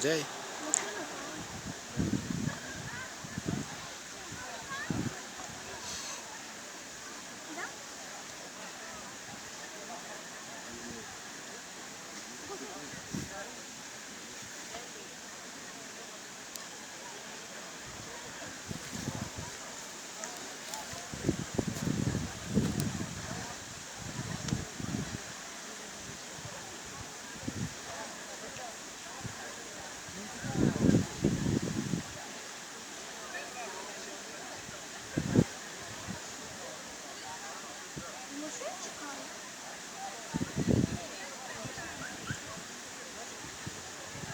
людей.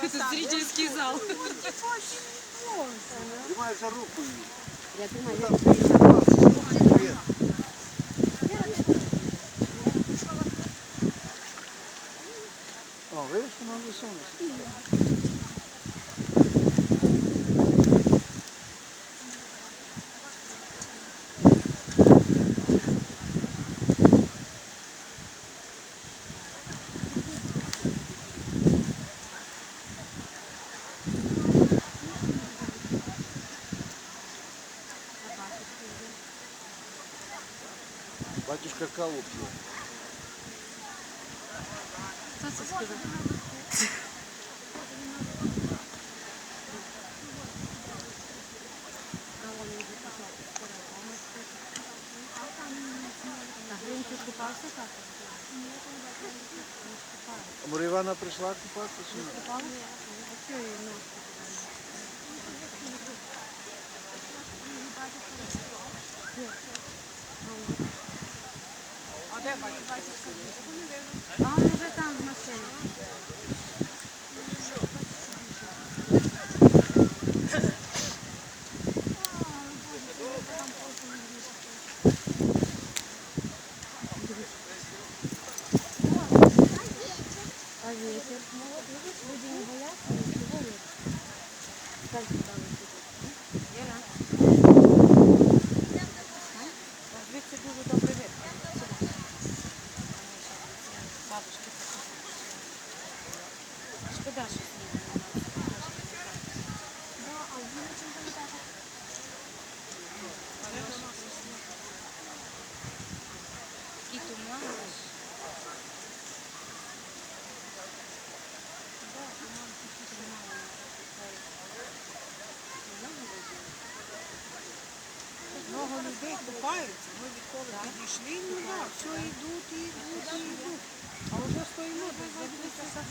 Дякую вас. Это зрительский зал. Тримай за руку її. Я думаю, Привіт. О, видиш, вона вже Сонце. Батюшка каву п'є. Хто це сказав? А він Бабушки. Шкода, що І туман. Много людей купаються. Ми відколи підійшли, ну так, все йдуть і йдуть і йдуть. Всем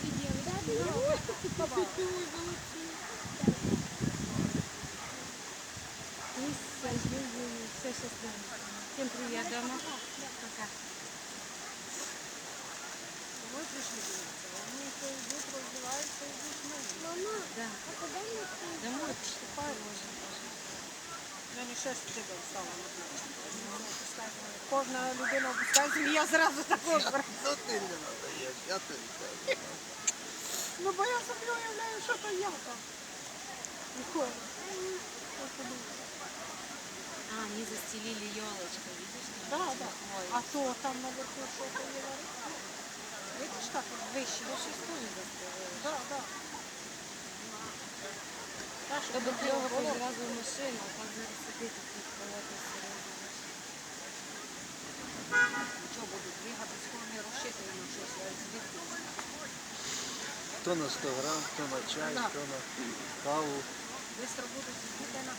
привет дома. Пока. Ми прийшли дивитися. Вони то йдуть, роздіваються, йдуть ми. Да. Домой поступаем. Мені ще з тебе стало. Кожна людина опускається, і я зразу також. Ну ти не надаєш, я тобі кажу. Ну бо я собі уявляю, що то я там. Ніколи. А, они застелили елочку, видишь? Да, там да. Ой, А то там наверху що то є. Видиш, так от вище. ну щось тоже застелили. Да, да. Та, щоб Чтобы не клево було. зразу в машину, а так зараз сидіти тут колоти серйозно. Що будуть бігати з формі розчитувати щось, а звідки? Хто на 100 грам, хто на чай, Да. хто на каву. Бистро будуть. Буде на.